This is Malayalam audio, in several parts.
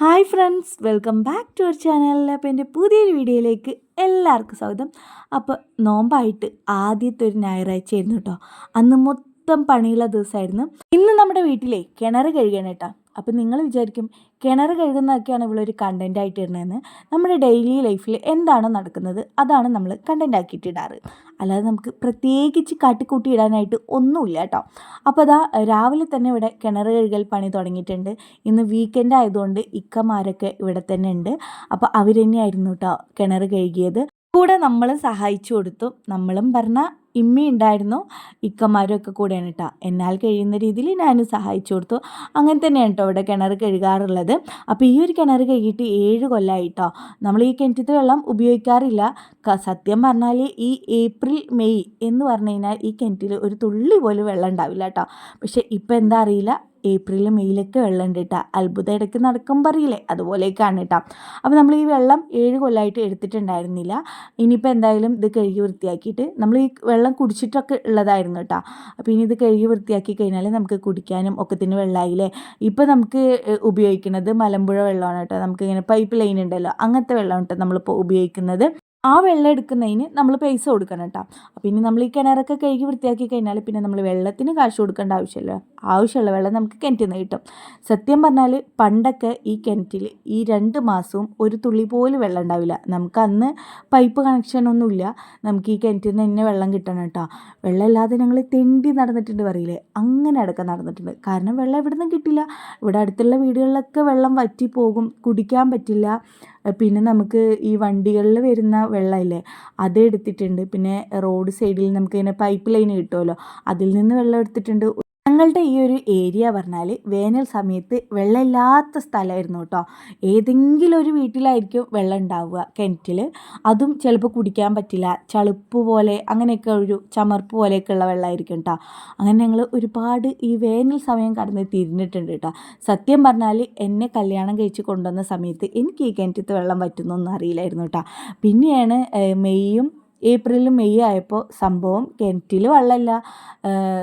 Hi friends welcome back to our channel. അപ്പോൾ എന്റെ പുതിയൊരു വീഡിയോയിലേക്ക് എല്ലാവർക്കും സ്വാഗതം. അപ്പോൾ നോമ്പായിട്ട് ആദ്യത്തെ ഒരു ഞായറാഴ്ച ആയിരുന്നു കേട്ടോ. അന്ന് മൊത്തം പണിയുള്ള ദിവസമായിരുന്നു. ഇന്ന് നമ്മുടെ വീട്ടിലെ കിണർ കഴുകണം കേട്ടോ. അപ്പോൾ നിങ്ങൾ വിചാരിക്കും കിണർ കഴുകുന്നതൊക്കെയാണ് ഇവളൊരു കണ്ടന്റ് ആയിട്ട് ഇടുന്നതെന്ന് നമ്മുടെ ഡെയിലി ലൈഫിൽ എന്താണോ നടക്കുന്നത് അതാണ് നമ്മൾ കണ്ടന്റ് ആക്കിയിട്ട് ഇടാറ്. അല്ലാതെ നമുക്ക് പ്രത്യേകിച്ച് കാട്ടിക്കൂട്ടി ഇടാനായിട്ട് ഒന്നുമില്ല കേട്ടോ. അപ്പോൾ അതാ രാവിലെ തന്നെ ഇവിടെ കിണർ കഴുകൽ പണി തുടങ്ങിയിട്ടുണ്ട്. ഇന്ന് വീക്കെൻഡ് ആയതുകൊണ്ട് ഇക്കമാരൊക്കെ ഇവിടെ തന്നെ ഉണ്ട്. അപ്പോൾ അവർ തന്നെയായിരുന്നു കേട്ടോ കിണർ കഴുകിയത്. കൂടെ നമ്മളും സഹായിച്ചു കൊടുത്തു. നമ്മളും പറഞ്ഞ ഇമ്മി ഉണ്ടായിരുന്നു. ഇക്കമാരും ഒക്കെ കൂടെയാണ് കേട്ടോ എന്നാൽ കഴിയുന്ന രീതിയിൽ ഞാനും സഹായിച്ചു കൊടുത്തു. അങ്ങനെ തന്നെയാണ് കേട്ടോ ഇവിടെ കിണർ കഴുകാറുള്ളത്. അപ്പോൾ ഈ ഒരു കിണർ കഴുകിയിട്ട് ഏഴ് കൊല്ലമായിട്ടോ നമ്മൾ ഈ കിണറ്റിത്തെ വെള്ളം ഉപയോഗിക്കാറില്ല. സത്യം പറഞ്ഞാൽ ഈ ഏപ്രിൽ മെയ് എന്ന് പറഞ്ഞു കഴിഞ്ഞാൽ ഈ കിണറ്റിൽ ഒരു തുള്ളി പോലും വെള്ളം ഉണ്ടാവില്ല കേട്ടോ പക്ഷേ ഇപ്പം എന്താ അറിയില്ല. ഏപ്രിൽ മെയ്യിലൊക്കെ വെള്ളം ഉണ്ട് കേട്ടോ അത്ഭുതം ഇടയ്ക്ക് നടക്കും പറയില്ലേ? അതുപോലെയൊക്കെയാണ് കേട്ടോ അപ്പോൾ നമ്മൾ ഈ വെള്ളം ഏഴ് കൊല്ലമായിട്ട് എടുത്തിട്ടുണ്ടായിരുന്നില്ല. ഇനിയിപ്പോൾ എന്തായാലും ഇത് കഴുകി വൃത്തിയാക്കിയിട്ട് നമ്മൾ ഈ വെള്ളം കുടിച്ചിട്ടൊക്കെ ഉള്ളതായിരുന്നു കേട്ടോ അപ്പോൾ ഇനി ഇത് കഴുകി വൃത്തിയാക്കി കഴിഞ്ഞാൽ നമുക്ക് കുടിക്കാനും ഒക്കെ ഒക്കത്തിന് വെള്ളമായില്ലേ ഇപ്പോൾ നമുക്ക് ഉപയോഗിക്കുന്നത് മലമ്പുഴ വെള്ളമാണ് കേട്ടോ നമുക്കിങ്ങനെ പൈപ്പ് ലൈൻ ഉണ്ടല്ലോ അങ്ങനത്തെ വെള്ളമാണ് കേട്ടോ നമ്മളിപ്പോൾ ഉപയോഗിക്കുന്നത്. ആ വെള്ളം എടുക്കുന്നതിന് നമ്മൾ പൈസ കൊടുക്കണം കേട്ടോ. അപ്പം ഇനി നമ്മൾ ഈ കിണറൊക്കെ കഴുകി വൃത്തിയാക്കി കഴിഞ്ഞാൽ പിന്നെ നമ്മൾ വെള്ളത്തിന് കാശ് കൊടുക്കേണ്ട ആവശ്യമില്ല. ആവശ്യമുള്ള വെള്ളം നമുക്ക് കിണറ്റിൽ നിന്ന് കിട്ടും. സത്യം പറഞ്ഞാൽ പണ്ടൊക്കെ ഈ കിണറ്റിൽ ഈ രണ്ട് മാസവും ഒരു തുള്ളി പോലും വെള്ളം ഉണ്ടാവില്ല. നമുക്ക് അന്ന് പൈപ്പ് കണക്ഷനൊന്നുമില്ല നമുക്ക് ഈ കിണറ്റിൽ നിന്ന് തന്നെ വെള്ളം കിട്ടണം കേട്ടോ. വെള്ളമില്ലാതെ ഞങ്ങൾ തെണ്ടി നടന്നിട്ടുണ്ട് പറയില്ലേ? അങ്ങനെ അടക്കം നടന്നിട്ടുണ്ട്. കാരണം വെള്ളം ഇവിടെ നിന്നും കിട്ടില്ല. ഇവിടെ അടുത്തുള്ള വീടുകളിലൊക്കെ വെള്ളം വറ്റി പോകും കുടിക്കാൻ പറ്റില്ല. പിന്നെ നമുക്ക് ഈ വണ്ടികളിൽ വരുന്ന വെള്ളമില്ലേ അത് എടുത്തിട്ടുണ്ട് പിന്നെ റോഡ് സൈഡിൽ നമുക്ക് ഇങ്ങനെ പൈപ്പ് ലൈൻ കിട്ടുമല്ലോ അതിൽ നിന്ന് വെള്ളം എടുത്തിട്ടുണ്ട്. ഞങ്ങളുടെ ഈ ഒരു ഏരിയ പറഞ്ഞാൽ വേനൽ സമയത്ത് വെള്ളമില്ലാത്ത സ്ഥലമായിരുന്നു കേട്ടോ. ഏതെങ്കിലും ഒരു വീട്ടിലായിരിക്കും വെള്ളം ഉണ്ടാവുക കിണറ്റിൽ അതും ചിലപ്പോൾ കുടിക്കാൻ പറ്റില്ല. ചളുപ്പ് പോലെ അങ്ങനെയൊക്കെ ഒരു ചമർപ്പ് പോലെയൊക്കെ ഉള്ള വെള്ളമായിരിക്കും കേട്ടോ. അങ്ങനെ ഞങ്ങൾ ഒരുപാട് ഈ വേനൽ സമയം കടന്ന് തിരിഞ്ഞിട്ടുണ്ട് കേട്ടോ. സത്യം പറഞ്ഞാൽ എന്നെ കല്യാണം കഴിച്ച് കൊണ്ടുവന്ന സമയത്ത് എനിക്ക് ഈ കിണറ്റത്ത് വെള്ളം പറ്റുന്നൊന്നും അറിയില്ലായിരുന്നു കേട്ടോ. പിന്നെയാണ് മെയ്യും ഏപ്രിൽ മെയ് ആയപ്പോൾ സംഭവം കിണറ്റിൽ വെള്ളമില്ല.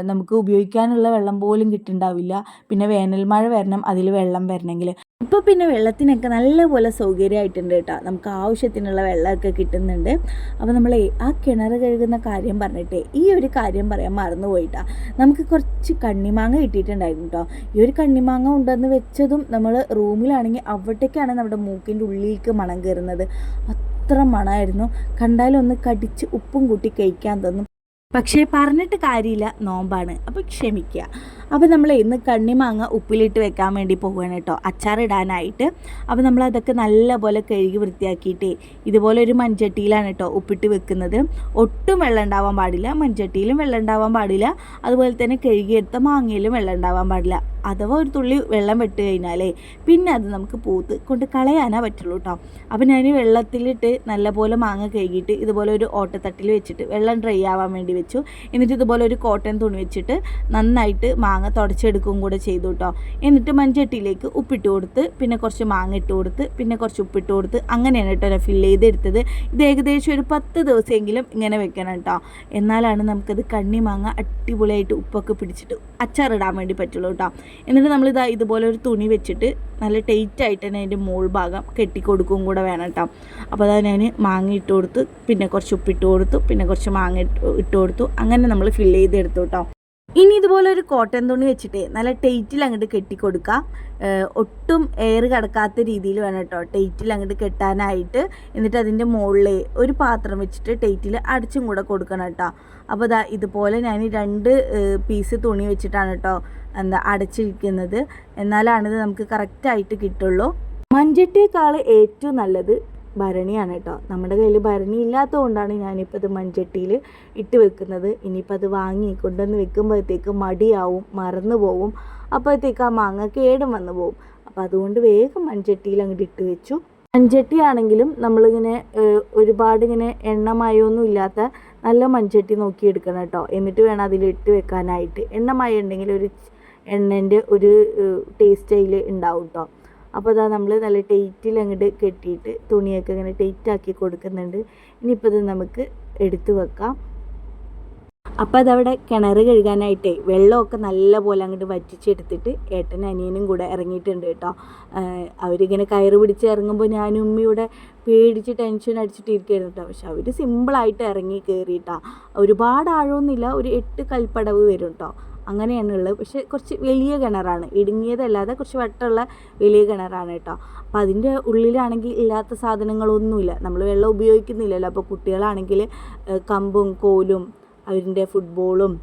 നമുക്ക് ഉപയോഗിക്കാനുള്ള വെള്ളം പോലും കിട്ടുന്നുണ്ടാവില്ല. പിന്നെ വേനൽ മഴ വരണം അതിൽ വെള്ളം വരണമെങ്കിൽ. ഇപ്പോൾ പിന്നെ വെള്ളത്തിനൊക്കെ നല്ലപോലെ സൗകര്യമായിട്ടുണ്ട് കേട്ടോ. നമുക്ക് ആവശ്യത്തിനുള്ള വെള്ളമൊക്കെ കിട്ടുന്നുണ്ട്. അപ്പോൾ നമ്മൾ ആ കിണർ കഴുകുന്ന കാര്യം പറഞ്ഞിട്ട് ഈ ഒരു കാര്യം പറയാൻ മറന്നു പോയിട്ടാ നമുക്ക് കുറച്ച് കണ്ണിമാങ്ങ കിട്ടിയിട്ടുണ്ടായിരുന്നു കേട്ടോ. ഈ ഒരു കണ്ണിമാങ്ങ ഉണ്ടെന്ന് വെച്ചതും നമ്മൾ റൂമിലാണെങ്കിൽ അവിടേക്കാണ് നമ്മുടെ മൂക്കിന്റെ ഉള്ളിലേക്ക് മണം കയറുന്നത്. അത്ര മണമായിരുന്നു കണ്ടാലൊന്ന് കടിച്ച് ഉപ്പും കൂട്ടി കഴിക്കാൻ തന്നു. പക്ഷേ പറഞ്ഞിട്ട് കാര്യമില്ല. നോമ്പാണ്. അപ്പോൾ ക്ഷമിക്കുക അപ്പോൾ നമ്മൾ ഇന്ന് കണ്ണിമാങ്ങ ഉപ്പിലിട്ട് വെക്കാൻ വേണ്ടി പോവുകയാണ് കേട്ടോ. അച്ചാറിടാനായിട്ട് അപ്പോൾ നമ്മൾ അതൊക്കെ നല്ലപോലെ കഴുകി വൃത്തിയാക്കിയിട്ട് ഇതുപോലെ ഒരു മൺചട്ടിയിലാണ് കേട്ടോ ഉപ്പിട്ട് വെക്കുന്നത്. ഒട്ടും വെള്ളം ഉണ്ടാവാൻ പാടില്ല. മൺചട്ടിയിലും വെള്ളം ഉണ്ടാവാൻ പാടില്ല. അതുപോലെ തന്നെ കഴുകിയെടുത്ത മാങ്ങയിലും വെള്ളം ഉണ്ടാവാൻ പാടില്ല. അഥവാ ഒരു തുള്ളി വെള്ളം വെട്ട് കഴിഞ്ഞാലേ പിന്നെ അത് നമുക്ക് പൂത്ത് കൊണ്ട് കളയാനാ പറ്റുള്ളൂ കേട്ടോ. അപ്പോൾ ഞാൻ വെള്ളത്തിലിട്ട് നല്ലപോലെ മാങ്ങ കഴുകിയിട്ട് ഇതുപോലെ ഒരു ഓട്ടത്തട്ടിൽ വെച്ചിട്ട് വെള്ളം ഡ്രൈ ആവാൻ വേണ്ടി വെച്ചു. എന്നിട്ട് ഇതുപോലെ ഒരു കോട്ടൺ തുണി വെച്ചിട്ട് നന്നായിട്ട് തുടച്ചെടുക്കുകയും കൂടെ ചെയ്തു കേട്ടോ. എന്നിട്ട് മൺചട്ടിയിലേക്ക് ഉപ്പിട്ട് കൊടുത്ത് പിന്നെ കുറച്ച് മാങ്ങ ഇട്ട് കൊടുത്ത് പിന്നെ കുറച്ച് ഉപ്പിട്ട് കൊടുത്ത് അങ്ങനെയാണ് കേട്ടോ ഫില്ല് ചെയ്തെടുത്തത്. ഇത് ഏകദേശം ഒരു പത്ത് ദിവസമെങ്കിലും ഇങ്ങനെ വെക്കണം കേട്ടോ. എന്നാലാണ് നമുക്കത് കണ്ണി മാങ്ങ അടിപൊളിയായിട്ട് ഉപ്പൊക്കെ പിടിച്ചിട്ട് അച്ചാറിടാൻ വേണ്ടി പറ്റുള്ളൂ കേട്ടോ. എന്നിട്ട് നമ്മളിതാ ഇതുപോലെ ഒരു തുണി വെച്ചിട്ട് നല്ല ടൈറ്റ് ആയിട്ട് തന്നെ അതിന്റെ മോൾ ഭാഗം കെട്ടിക്കൊടുക്കും കൂടെ വേണം കേട്ടോ. അപ്പോൾ അതാ ഞാൻ മാങ്ങ ഇട്ട് കൊടുത്ത് പിന്നെ കുറച്ച് ഉപ്പിട്ട് കൊടുത്തു പിന്നെ കുറച്ച് മാങ്ങ ഇട്ട് കൊടുത്തു അങ്ങനെ നമ്മൾ ഫില്ല് ചെയ്തെടുത്തു കേട്ടോ. ഇനി ഇതുപോലെ ഒരു കോട്ടൺ തുണി വെച്ചിട്ട് നല്ല ടൈറ്റിൽ അങ്ങോട്ട് കെട്ടിക്കൊടുക്കുക ഒട്ടും എയർ കിടക്കാത്ത രീതിയിൽ വേണം കേട്ടോ ടൈറ്റിൽ അങ്ങോട്ട് കെട്ടാനായിട്ട്. എന്നിട്ട് അതിന്റെ മുകളിൽ ഒരു പാത്രം വെച്ചിട്ട് ടൈറ്റിൽ അടിച്ചും കൂടെ കൊടുക്കണം കേട്ടോ അപ്പോൾ ഇതാ ഇതുപോലെ ഞാൻ രണ്ട് പീസ് തുണി വെച്ചിട്ടാണ് കേട്ടോ എന്താ അടച്ചിരിക്കുന്നത്. എന്നാലാണിത് നമുക്ക് കറക്റ്റായിട്ട് കിട്ടുള്ളൂ. മഞ്ചട്ടിയേക്കാൾ ഏറ്റവും നല്ലത് ഭരണിയാണ് കേട്ടോ നമ്മുടെ കയ്യിൽ ഭരണി ഇല്ലാത്തത് കൊണ്ടാണ് ഞാനിപ്പോൾ ഇത് മൺചട്ടിയിൽ ഇട്ട് വെക്കുന്നത്. ഇനിയിപ്പോൾ അത് വാങ്ങി കൊണ്ടുവന്ന് വെക്കുമ്പോഴത്തേക്ക് മടിയാവും മറന്നു പോവും. അപ്പോഴത്തേക്ക് ആ മാങ്ങ കേടും വന്നു പോവും. അപ്പോൾ അതുകൊണ്ട് വേഗം മൺചട്ടിയിൽ അങ്ങോട്ട് ഇട്ട് വെച്ചു. മൺചട്ടി ആണെങ്കിലും നമ്മളിങ്ങനെ ഒരുപാട് ഇങ്ങനെ എണ്ണമയൊന്നും ഇല്ലാത്ത നല്ല മൺചട്ടി നോക്കി എടുക്കണം കേട്ടോ. എന്നിട്ട് വേണം അതിൽ ഇട്ട് വെക്കാനായിട്ട്. എണ്ണമയം ഉണ്ടെങ്കിൽ ഒരു എണ്ണേന്റെ ഒരു ടേസ്റ്റ് അതിൽ ഉണ്ടാവും കേട്ടോ. അപ്പോൾ അതാ നമ്മൾ നല്ല ടൈറ്റിൽ അങ്ങോട്ട് കെട്ടിയിട്ട് തുണിയൊക്കെ ഇങ്ങനെ ടൈറ്റാക്കി കൊടുക്കുന്നുണ്ട്. ഇനിയിപ്പോൾ ഇത് നമുക്ക് എടുത്തു വെക്കാം. അപ്പോൾ അതവിടെ കിണർ കഴുകാനായിട്ടേ വെള്ളമൊക്കെ നല്ലപോലെ അങ്ങോട്ട് വറ്റിച്ചെടുത്തിട്ട് ഏട്ടനും അനിയനും കൂടെ ഇറങ്ങിയിട്ടുണ്ട് കേട്ടോ. അവരിങ്ങനെ കയറ് പിടിച്ച് ഇറങ്ങുമ്പോൾ ഞാനും ഉമ്മയുടെ പേടിച്ച് ടെൻഷൻ അടിച്ചിട്ട് ഇരിക്കുകയായിരുന്നു കേട്ടോ. പക്ഷെ അവർ സിമ്പിളായിട്ട് ഇറങ്ങി കയറിയിട്ടാ ഒരുപാട് ആഴമൊന്നുമില്ല. ഒരു എട്ട് കൽപ്പടവ് വരും കേട്ടോ. അങ്ങനെയാണ് ഉള്ളത് പക്ഷെ കുറച്ച് വലിയ കിണറാണ്. ഇടുങ്ങിയതല്ലാതെ കുറച്ച് വട്ടമുള്ള വലിയ കിണറാണ് കേട്ടോ. അപ്പോൾ അതിന്റെ ഉള്ളിലാണെങ്കിൽ ഇല്ലാത്ത സാധനങ്ങളൊന്നുമില്ല. നമ്മൾ വെള്ളം ഉപയോഗിക്കുന്നില്ലല്ലോ. അപ്പോൾ കുട്ടികളാണെങ്കിൽ കമ്പും കോലും അവരിന്റെ ഫുട്ബോളും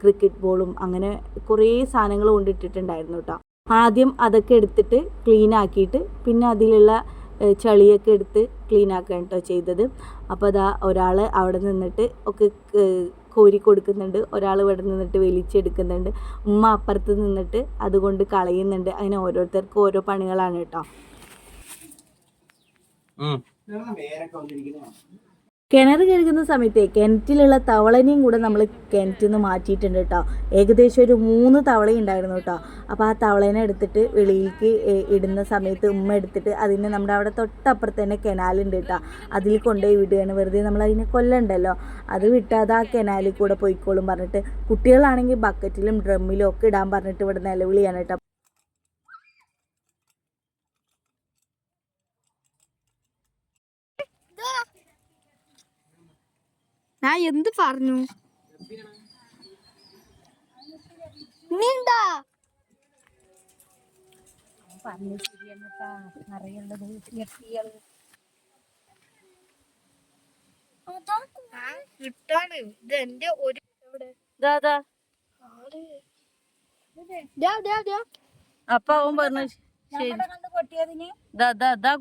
ക്രിക്കറ്റ് ബോളും അങ്ങനെ കുറേ സാധനങ്ങൾ കൊണ്ടിട്ടിട്ടുണ്ടായിരുന്നു കേട്ടോ. ആദ്യം അതൊക്കെ എടുത്തിട്ട് ക്ലീൻ ആക്കിയിട്ട് പിന്നെ അതിലുള്ള ചളിയൊക്കെ എടുത്ത് ക്ലീൻ ആക്കുകയാണ് കേട്ടോ ചെയ്തത്. അപ്പോൾ അതാ ഒരാൾ അവിടെ നിന്നിട്ട് ഒക്കെ കോരി കൊടുക്കുന്നുണ്ട്. ഒരാൾ ഇവിടെ നിന്നിട്ട് വലിച്ചെടുക്കുന്നുണ്ട്. ഉമ്മ അപ്പുറത്ത് നിന്നിട്ട് അതുകൊണ്ട് കളയുന്നുണ്ട്. അങ്ങനെ ഓരോരുത്തർക്കും ഓരോ പണികളാണ് കേട്ടോ. കിണർ കഴുകുന്ന സമയത്ത് കിണറ്റിലുള്ള തവളനെയും കൂടെ നമ്മൾ കിണറ്റിൽ നിന്ന് മാറ്റിയിട്ടുണ്ട് കേട്ടോ. ഏകദേശം ഒരു മൂന്ന് തവള ഉണ്ടായിരുന്നു കേട്ടോ. അപ്പോൾ ആ തവളനെ എടുത്തിട്ട് വെളിയിലേക്ക് ഇടുന്ന സമയത്ത് ഉമ്മ എടുത്തിട്ട് അതിനെ നമ്മുടെ അവിടെ തൊട്ടപ്പുറത്ത് തന്നെ കെനാലുണ്ട് കേട്ടോ. അതിൽ കൊണ്ടുപോയി വിടുകയാണ്. വെറുതെ നമ്മൾ അതിനെ കൊല്ലണ്ടല്ലോ. അത് വിട്ട് അത് ആ കെനാലിൽ കൂടെ പോയിക്കോളും പറഞ്ഞിട്ട് കുട്ടികളാണെങ്കിൽ ബക്കറ്റിലും ഡ്രമ്മിലും ഒക്കെ ഇടാൻ പറഞ്ഞിട്ട് ഇവിടെ നിലവിളിയാണ് കേട്ടോ. ഞാൻ എന്ത് പറഞ്ഞു? നീണ്ടാ കിട്ടാണ്. ഇത് എന്റെ ഒരു അപ്പൊ അവൻ പറഞ്ഞു ശരി. ദാ ദാ ദാ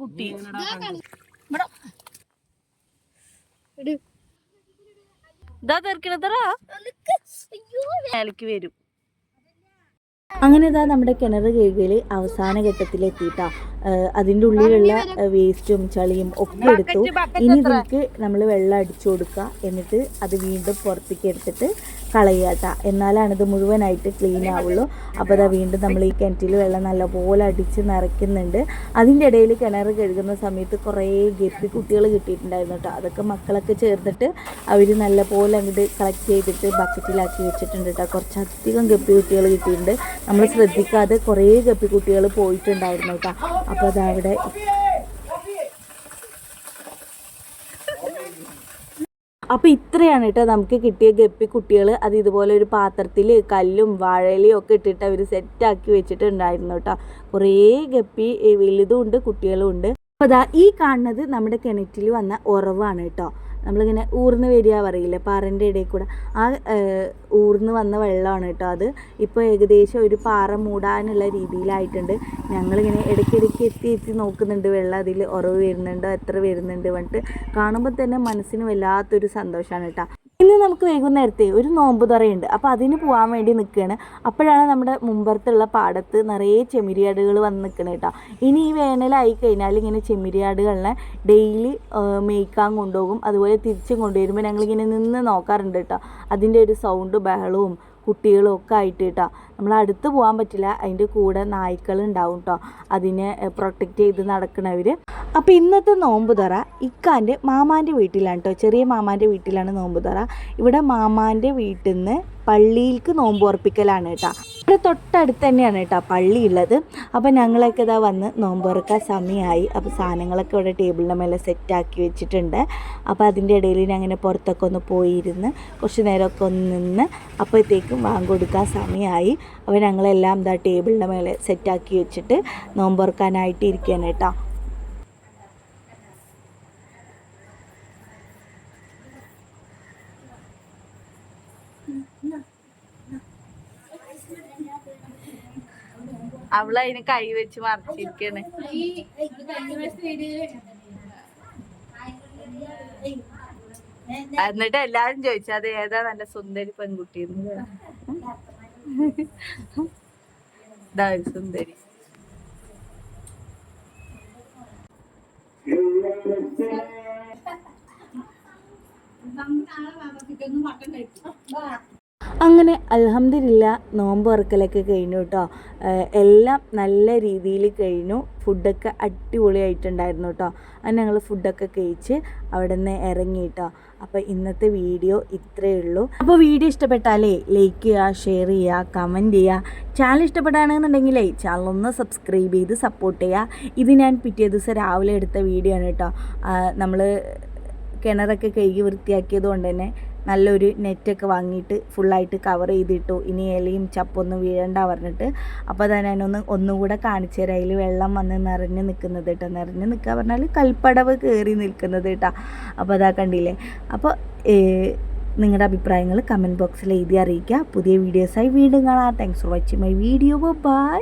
തെറിക്കണതറാ മേലേക്ക് വരും. അങ്ങനെ ഇതാ നമ്മുടെ കിണർ കഴുകൽ അവസാന ഘട്ടത്തിലെത്തിയിട്ടാ. അതിന്റെ ഉള്ളിലുള്ള വേസ്റ്റും ചളിയും ഒക്കെ എടുത്തു. ഇനി ഇതിലേക്ക് നമ്മൾ വെള്ളം അടിച്ചു കൊടുക്കുക. എന്നിട്ട് അത് വീണ്ടും പുറത്തേക്ക് എടുത്തിട്ട് കളയുക എന്നാലാണ് ഇത് മുഴുവനായിട്ട് ക്ലീൻ ആവുള്ളൂ. അപ്പോൾ അതാ വീണ്ടും നമ്മൾ ഈ കിണറ്റിൽ വെള്ളം നല്ലപോലെ അടിച്ച് നിറയ്ക്കുന്നുണ്ട്. അതിന്റെ ഇടയിൽ കിണർ കഴുകുന്ന സമയത്ത് കുറേ ഗപ്പി കുട്ടികൾ കിട്ടിയിട്ടുണ്ടായിരുന്നു കേട്ടോ. അതൊക്കെ മക്കളൊക്കെ ചേർന്നിട്ട് അവർ നല്ലപോലെ അങ്ങോട്ട് കളക്ട് ചെയ്തിട്ട് ബക്കറ്റിലാക്കി വെച്ചിട്ടുണ്ട് കേട്ടോ. കുറച്ചധികം ഗപ്പി കുട്ടികൾ കിട്ടിയിട്ടുണ്ട്. നമ്മൾ ശ്രദ്ധിക്കാതെ കുറേ ഗപ്പി കുട്ടികൾ പോയിട്ടുണ്ടായിരുന്നു കേട്ടോ. അപ്പോൾ അതവിടെ അപ്പോൾ ഇത്രയാണ് കേട്ടോ നമുക്ക് കിട്ടിയ ഗപ്പി കുട്ടികൾ അത് ഇതുപോലെ ഒരു പാത്രത്തിൽ കല്ലും വാഴയിലയും ഒക്കെ ഇട്ടിട്ട് അവർ സെറ്റാക്കി വെച്ചിട്ടുണ്ടായിരുന്നു കേട്ടോ. കുറേ ഗപ്പി വലുതും ഉണ്ട് കുട്ടികളും ഉണ്ട്. അപ്പോൾ ഈ കാണുന്നത് നമ്മുടെ കിണറ്റിൽ വന്ന ഉറവാണ് കേട്ടോ. നമ്മളിങ്ങനെ ഊർന്ന് വരിക പറയില്ലേ? പാറന്റെ ഇടയിൽ കൂടെ. ആ ഊർന്ന് വന്ന വെള്ളമാണ് കേട്ടോ അത്. ഇപ്പോൾ ഏകദേശം ഒരു പാറ മൂടാനുള്ള രീതിയിലായിട്ടുണ്ട്. ഞങ്ങളിങ്ങനെ ഇടയ്ക്കിടയ്ക്ക് എത്തി എത്തി നോക്കുന്നുണ്ട് വെള്ളം അതിൽ ഉറവ് വരുന്നുണ്ടോ എത്ര വരുന്നുണ്ട് പറഞ്ഞിട്ട് കാണുമ്പോൾ തന്നെ മനസ്സിന് വല്ലാത്തൊരു സന്തോഷമാണ് കേട്ടോ. ഇന്ന് നമുക്ക് വൈകുന്നേരത്തെ ഒരു നോമ്പ് തുറയുണ്ട്. അപ്പോൾ അതിന് പോകാൻ വേണ്ടി നിൽക്കുകയാണ് അപ്പോഴാണ് നമ്മുടെ മുമ്പത്തുള്ള പാടത്ത് നിറയെ ചെമ്മരിയാടുകൾ വന്ന് നിൽക്കണേ കേട്ടോ ഇനി ഈ വേനലായി കഴിഞ്ഞാൽ ഇങ്ങനെ ചെമ്മരിയാടുകളെ ഡെയിലി മേയ്ക്കാൻ കൊണ്ടുപോകും. അതുപോലെ തിരിച്ചും കൊണ്ടുവരുമ്പോൾ ഞങ്ങളിങ്ങനെ നിന്ന് നോക്കാറുണ്ട് കേട്ടോ അതിന്റെ ഒരു സൗണ്ട് ബഹളവും കുട്ടികളും ഒക്കെ ആയിട്ട് കേട്ടോ നമ്മൾ അടുത്ത് പോകാൻ പറ്റില്ല. അതിന്റെ കൂടെ നായ്ക്കൾ ഉണ്ടാവും കേട്ടോ അതിനെ പ്രൊട്ടക്റ്റ് ചെയ്ത് നടക്കണവർ അപ്പോൾ ഇന്നത്തെ നോമ്പ് തറ ഇക്കാന്റെ മാമാന്റെ വീട്ടിലാണ് കേട്ടോ ചെറിയ മാമാന്റെ വീട്ടിലാണ് നോമ്പ് തറ. ഇവിടെ മാമാന്റെ വീട്ടിൽ നിന്ന് പള്ളിയിലേക്ക് നോമ്പ് ഉറപ്പിക്കലാണ് കേട്ടോ ഇവിടെ തൊട്ടടുത്ത് തന്നെയാണ് കേട്ടോ പള്ളി ഉള്ളത്. അപ്പോൾ ഞങ്ങളൊക്കെ ഇതാ വന്ന് നോമ്പ് ഉറക്കാൻ സമയമായി അപ്പോൾ സാധനങ്ങളൊക്കെ ഇവിടെ ടേബിളിന്റെ മേലെ സെറ്റാക്കി വെച്ചിട്ടുണ്ട്. അപ്പോൾ അതിന്റെ ഇടയിൽ ഞാൻ അങ്ങനെ പുറത്തൊക്കെ ഒന്ന് പോയിരുന്ന് കുറച്ച് നേരമൊക്കെ ഒന്ന് നിന്ന് അപ്പോഴത്തേക്കും വാങ്ങി കൊടുക്കാൻ സമയമായി അപ്പോൾ ഞങ്ങളെല്ലാം എന്താ ടേബിളിന്റെ മേലെ സെറ്റാക്കി വെച്ചിട്ട് നോമ്പ് ഉറക്കാനായിട്ട് ഇരിക്കുകയാണ് കേട്ടോ അവൾ അതിന് കൈ വെച്ച് മറച്ചിരിക്കണ്. എന്നിട്ട് എല്ലാരും ചോദിച്ചു അത് ഏതാ നല്ല സുന്ദരി പെൺകുട്ടി സുന്ദരി ഇതാ മട്ടൻ സുന്ദരി. അങ്ങനെ അലഹമില്ല നോമ്പ് തുറക്കലൊക്കെ കഴിഞ്ഞു കേട്ടോ. എല്ലാം നല്ല രീതിയിൽ കഴിഞ്ഞു. ഫുഡൊക്കെ അടിപൊളിയായിട്ടുണ്ടായിരുന്നു കേട്ടോ. അങ്ങനെ ഞങ്ങൾ ഫുഡൊക്കെ കഴിച്ച് അവിടെ നിന്ന് ഇറങ്ങി കേട്ടോ. അപ്പോൾ ഇന്നത്തെ വീഡിയോ ഇത്രയേ ഉള്ളൂ. അപ്പോൾ വീഡിയോ ഇഷ്ടപ്പെട്ടാലേ ലൈക്ക് ചെയ്യുക ഷെയർ ചെയ്യുക കമന്റ് ചെയ്യുക. ചാനൽ ഇഷ്ടപ്പെടുകയാണെന്നുണ്ടെങ്കിലേ ചാനൽ ഒന്ന് സബ്സ്ക്രൈബ് ചെയ്ത് സപ്പോർട്ട് ചെയ്യുക. ഇത് ഞാൻ പിറ്റേ ദിവസം രാവിലെ എടുത്ത വീഡിയോ ആണ് കേട്ടോ. നമ്മൾ കിണറൊക്കെ കഴുകി വൃത്തിയാക്കിയത് കൊണ്ട് തന്നെ നല്ലൊരു നെറ്റൊക്കെ വാങ്ങിയിട്ട് ഫുള്ളായിട്ട് കവർ ചെയ്തിട്ടു. ഇനി ഇലയും ചപ്പൊന്നും വീഴണ്ട പറഞ്ഞിട്ട്. അപ്പോൾ തന്നെ ഞാനൊന്ന് ഒന്നുകൂടെ കാണിച്ചു തരാം. അതിൽ വെള്ളം വന്ന് നിറഞ്ഞ് നിൽക്കുന്നത് കേട്ടോ. നിറഞ്ഞ് നിൽക്കുക പറഞ്ഞാൽ കൽപ്പടവ് കയറി നിൽക്കുന്നത് കേട്ടോ. അപ്പോൾ അതാ കണ്ടില്ലേ? അപ്പോൾ നിങ്ങളുടെ അഭിപ്രായങ്ങൾ കമന്റ് ബോക്സിൽ എഴുതി അറിയിക്കുക. പുതിയ വീഡിയോസായി വീണ്ടും കാണാം. Thanks for watching my video bye